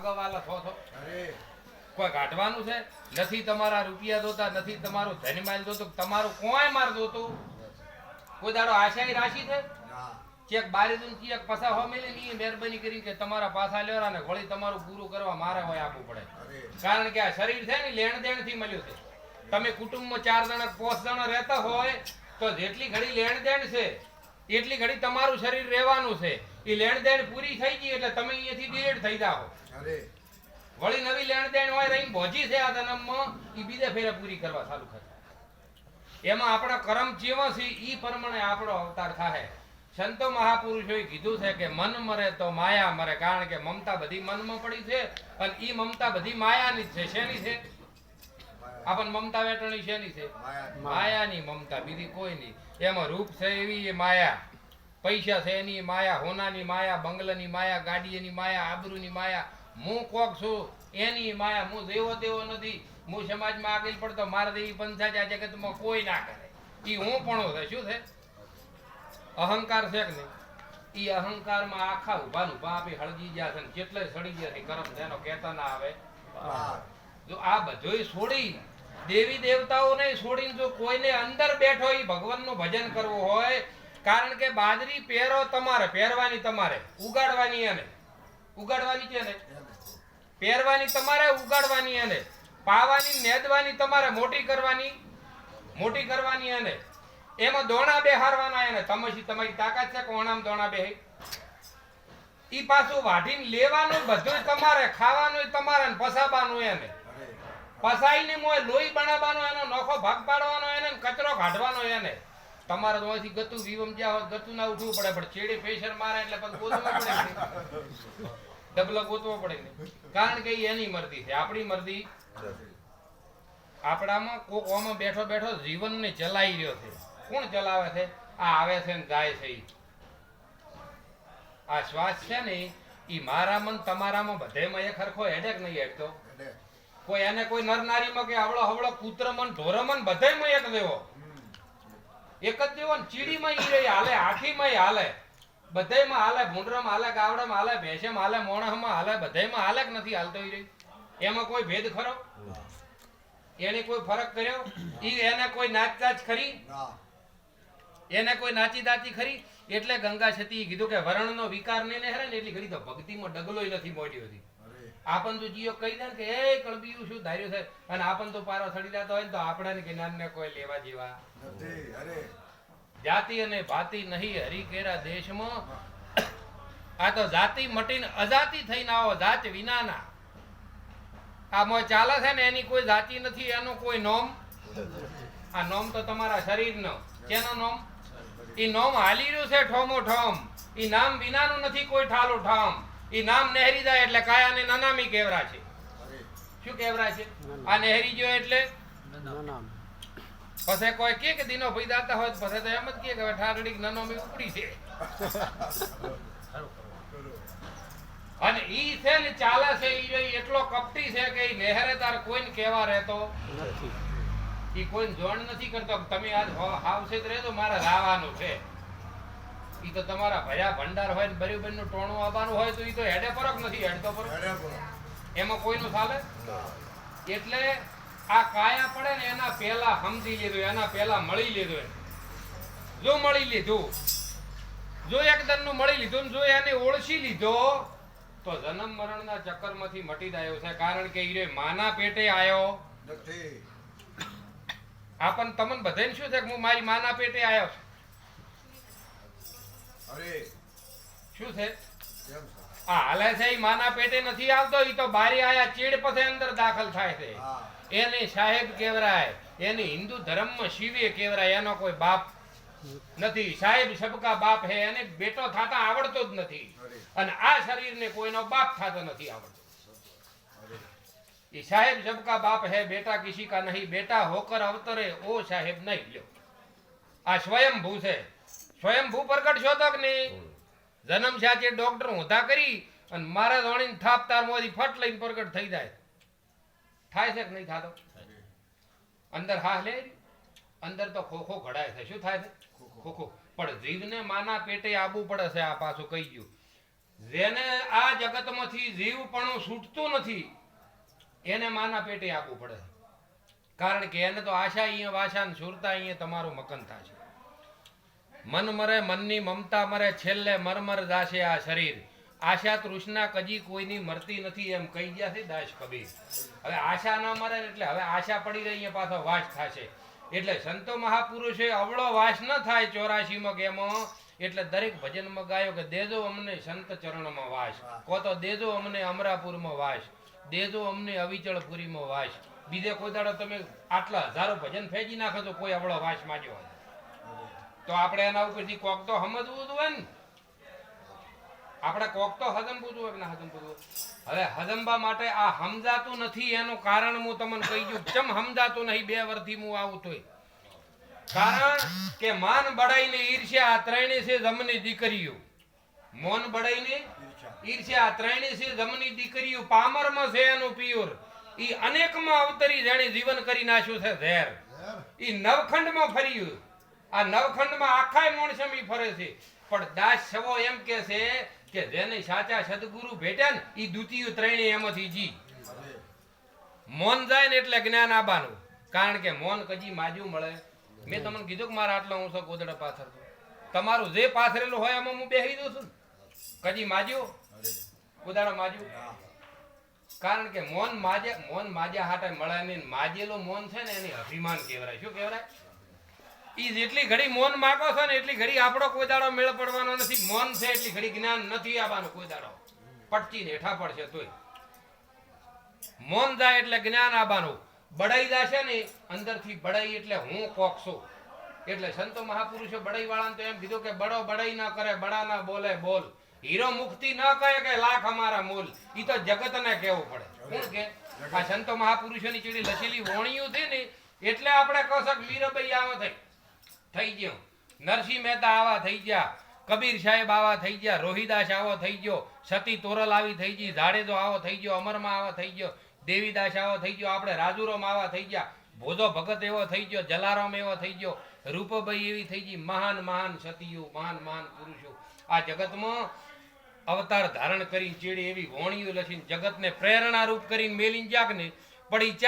હગવાલા છો છો. કોઈ કાઢવાનું છે? નથી તમારા રૂપિયા જોતા નથી તમારું ધનમાલ જોતો તમારું કોઈ માર જોતો? કોઈ દાડો આશાની રાશિ છે? ચેક બારી દઉં ચેક પસા હો મેલી ની મહેરબાની કરી કે તમારા પાછા લેવરા ને વળી તમારું પૂરું કરવા મારે હોય આપવું પડે. કારણ કે આ શરીર છે ને લેણ દેણથી મળ્યું છે. તમે કુટુંબમાં ચાર જણા પાંચ જણા રહેતા હોય તો જેટલી ઘડી લેણ દેણ છે એટલી ઘડી તમારું શરીર રહેવાનું છે. એ લેણ દેણ પૂરી થઈ ગઈ એટલે તમે અહીંયાથી ડિરેટ થઈ જાઓ. અરે. વળી નવી લેણ દેણ હોય રહી ભોજી છે આ જન્મમાં એ બીજા ફેરા પૂરી કરવા ચાલુ કરે. એમાં આપણા કર્મ જેવા છે એ પ્રમાણે આપણો અવતાર થાય સંતો મહાપુરુષોએ કીધું છે કે મન મરે તો માયા મરે કારણ કે મમતા બધી મનમાં પડી છે અને ઈ મમતા બધી માયાની જ છે શેની છે? આપણ મમતા વેટણી શેની છે? માયા. માયાની મમતા બીજી કોઈ નહીં. એમાં રૂપ છે એવી એ માયા. પૈસા છે એની માયા, હોનાની માયા, બંગલાની માયા ગાડીની માયા, આબરૂની માયા. હું કોક છું, એની માયા. હું દેવો દેવો નથી. હું સમાજમાં આગળ પડતો, મારા દેવી પંથા આ જગતમાં કોઈ ના કરે. એ હું પણ છે. શું છે? અહંકાર છે કે નહીં? એ અહંકારમાં આખા ઊભા ઊભા આપી હળગી ગયા છે ને જેટલે સડી ગયા છે કરમ જેનો કહેતા ના આવે. જો આ બધોય છોડી દેવી દેવતાઓને છોડીને જો કોઈને અંદર બેઠો એ ભગવાનનું ભજન કરવું હોય કારણ કે બાજરી પહેરો તમારે, પહેરવાની તમારે, ઉગાડવાની એને. ઉગાડવાની છે ને? પહેરવાની તમારે, ઉગાડવાની એને. પાવાની, નેદવાની તમારે, મોટી કરવાની મોટી કરવાની એને. એમાં દોણા બેહારવાના એને. તમસી તમારી તાકાત છે કોણામ દોણા બેહી? ઈ પાછું વાઢીને લેવાનું બધું તમારે, ખાવાનું તમારે ને પસાબાનું એને. પસાઈ પસાઈને મોય લોહી બનાવવાનો, એનો નોખો ભાગ પાડવાનો એને કચરો કાઢવાનો એને. તમારે તો અહીંથી ગતું વિવમ જ્યાં હોય ગતું ના ઉઠવું પડે પણ ચેડી પ્રેશર મારે એટલે પછી ગોતવું પડે ડબલો ગોતવો પડે કારણ કે એની મરજી છે આપણી મરજી. આપણામાં કોક ઓમાં બેઠો બેઠો જીવનને ચલાવી રહ્યો છે. કોણ ચલાવે છે? આ આવે છે ને જાય છે આ શ્વાસ છે ને ઈ મારામાં મન તમારામાં બધેમાં એક હરખો હેડેક નહીં હેડતો કોઈ એને કોઈ નર નારીમાં કે હવળો હવળો કૂતરમન ઢોરમન બધેમાં એક દેવો. એક જ ચીડી ચીડીમાં ઈ રહી હાલે હાથીમાં હાલે. બધાયમાં હાલે ભૂંડરામાં હાલે ગાવડામાં હાલે ભેંસેમાં હાલે મોણામાં હાલે બધાયમાં હાલે કે નથી હાલતો ઈ રહી? એમાં કોઈ ભેદ ખરો? એને કોઈ ફરક કર્યો? ઈ એને કોઈ નાચ નાચ ખરી એને કોઈ નાચી દાચી ખરી? એટલે ગંગા છતી કીધું કે વરણનો વિકાર ને હેરે ને એટલી ઘડી તો ભક્તિમાં ડગલોય નથી મોડ્યો હતી આપણ તો જીઓ કહી દે કે એ કળબીયું શું ધાર્યું છે? અને આપણ તો પારો સડી જતો હોય ને તો આપણાને જ્ઞાનને કોઈ લેવા જેવા. અરે. જાતિ અને ભાતિ નહીં હરી કેરા દેશમાં. આ તો જાતિ મટીને અજાતિ થઈને આવો જાત વિનાના. આ મોય ચાલે છે ને એની કોઈ જાતિ નથી એનો કોઈ નોમ? આ નોમ તો તમારા શરીરનો. કેનો નોમ? ઈ નોમ હાલી રહ્યું છે ઠોમો ઠોમ. ઈ નામ વિનાનું નથી કોઈ ઠાલો ઠામ. ઈ નામ નહેરી જાય એટલે કાયાને નનામી કેવરા છે. શું કેવરા છે? આ નહેરી જો એટલે? પછી કોઈ કે કે દિનો ભાઈ દાતા હોય પછી તો એમ જ કે હવે ઠારડી નનોમી ઉપડી છે. અને ઈ છે ને ચાલે છે ઈ એટલો કપટી છે કે ઈ નહેરે તાર કોઈને કેવા રહેતો. ઈ કોઈ જોણ નથી કરતો. તમે આજ હાવસેત રહેજો મારે રાવાનું છે. ઈ તો તમારા ભયા ભંડાર હોય ને બરીબનનું ટોણું આવવાનું હોય તો ઈ તો હેડે ફરક નથી હેડ તો બોલો. એમાં કોઈનું ચાલે એટલે આ કાયા પડે ને એના પહેલા સમજી લીધું એના પહેલા મળી લીધું. જો મળી લીધું જો એકદમનું મળી લીધું ને જો એને ઓળખી લીધો તો જન્મ મરણના ચક્કરમાંથી મટી જાય છે. કારણ કે ઈ માના પેટે આયો. નથી. આપણ તમને બધાને શું છે કે હું મારી માના પેટે આવ્યો છું? બેટો થાતા આવડતો જ નથી. અને આ શરીરને કોઈનો બાપ થાતો નથી આવડતો. એ સાહેબ સબકા બાપ હે બેટા કિસી કા નહીં બેટા હોકર અવતરે ઓ સાહેબ નહીં લ્યો. આ સ્વયંભૂ છે. સ્વયંભૂ પ્રગટ છો તક નહીં જન્મ સાથે ડોક્ટર હોતા કરી અને મારા ધોણીને થાપ તાર મોથી ફટ લઈને પ્રગટ થઈ જાય. થાય છે કે નહીં થાતો અંદર હા લે. અંદર તો ખોખો ઘડાય છે. શું થાય છે? ખોખો. પણ જીવને માના પેટે આબુ પડે છે આ પાછું કહી ગયું. જેને આ જગતમાંથી જીવપણું છૂટતું નથી એને માના પેટે આપવું પડે કારણ કે એને તો આશા અહીંયા વાશા ને સુરતા અહીંયા તમારું મકન થશે મન મરે, મનની મમતા મરે, છેલ્લે મરમર દાશે આ શરીર. આશા તૃષ્ણા કજી કોઈની મરતી નથી એમ કહી ગયા છે દાસ કબીર. હવે આશા ન મરે એટલે હવે આશા પડી રહી પાછો વાસ થશે. એટલે સંતો મહાપુરુષે અવળો વાસ ન થાય ચોરાશીમાં કે એટલે દરેક ભજનમાં ગાયો કે દેજો અમને સંત ચરણમાં વાસ. કો તો દેજો અમને અમરાપુરમાં વાસ. દેજો અમને અવિચળપુરીમાં વાસ. બીજે કોઈ દાડો તમે આટલા હજારો ભજન ફેંકી નાખો તો કોઈ અવળો વાસ માંગ્યો હોય. તો આપણે એના ઉપરથી કોક તો સમજવું જોઈએ ને. આપણે કોક તો હજમ જોઈએ કે ના હજમ જોઈએ હવે હજમવા માટે આ સમજાતું નથી એનું કારણ હું તમને કહી દઉં. ચમ સમજાતું નહીં બે વર્ષથી હું આવું તોય? કારણ કે માન બડાઈને ઈર્ષ્યા આ ત્રણેય છે જમની દીકરીઓ. મોન બડાઈને ને ઈર્ષ્યા આ ત્રણેય છે જમની દીકરીઓ. પામરમાં છે એનું પિયુર. ઈ અનેકમાં અવતરી જેણે જીવન કરી નાખ્યું છે ઝેર. ઈ નવખંડમાં ફર્યું. આ નવખંડમાં આખાય મોણસમી ફરે છે. પણ દાસ સવો એમ કે છે કે જેને સાચા સદગુરુ ભેટ્યા ને એ દ્વિતીય ત્રણેય એમાંથી જી. મોન જાય ને એટલે જ્ઞાન આબાનું. કારણ કે મોન કજી માજુ મળે. મેં તમને કીધું કે મારા આટલો હું ગોદડા પાથર તમારું જે પાથરેલું હોય એમાં હું બેહી દઉં છું. કજી માજ્યો ગોદાડા માજ્યું કારણ કે મોન માજે મોન માજ્યા હાટે મળે ને માજેલું મોન છે ને એની અભિમાન કહેવાય શું કહેવાય જેટલી ઘડી મોન માગો છો ને એટલી ઘડી આપણો કોઈ દાડો મેળ પડવાનો નથી. મોન છે એટલી ઘડી જ્ઞાન નથી આવવાનું કોઈ દાડો. પટચી ને હેઠા પડશે તોય. મોન જાય એટલે જ્ઞાન આવવાનું. બડાઈ જશે ને અંદરથી બડાઈ એટલે હું કોક એટલે સંતો મહાપુરુષો બડાઈ વાળાને તો એમ કીધું કે બડો બડાઈ ના કરે બડા ના બોલે, બોલ. હીરો મુક્તિ ન કહે કે લાખ અમારા મૂલ. ઈ તો જગતને કેવું પડે. કોણ કે? આ સંતો મહાપુરુષોની ચીડી લચેલી વોણિયું છે ને, એટલે આપણે કહો શક મીરાબાઈ આવા થઈ થઈ ગયો. નરસિંહ મહેતા આવા થઈ ગયા. કબીર સાહેબ આવા થઈ ગયા. રોહિદાસ આવો થઈ ગયો. સતી તોરલ આવી થઈ ગઈ. જાડેજો આવો થઈ ગયો. અમરમાં આવા થઈ ગયો. દેવીદાસ આવો થઈ ગયો. આપણે રાજુરોમ આવા થઈ ગયા. ભોજો ભગત એવો થઈ ગયો. જલારામ એવો થઈ ગયો. રૂપભાઈ એવી થઈ ગઈ. મહાન મહાન સતીઓ, મહાન મહાન પુરુષો. આ જગતમાં અવતાર ધારણ કરી ચીડી એવી વોણીઓ લખીને જગતને પ્રેરણા રૂપ કરીને મેલી જાક ને પડી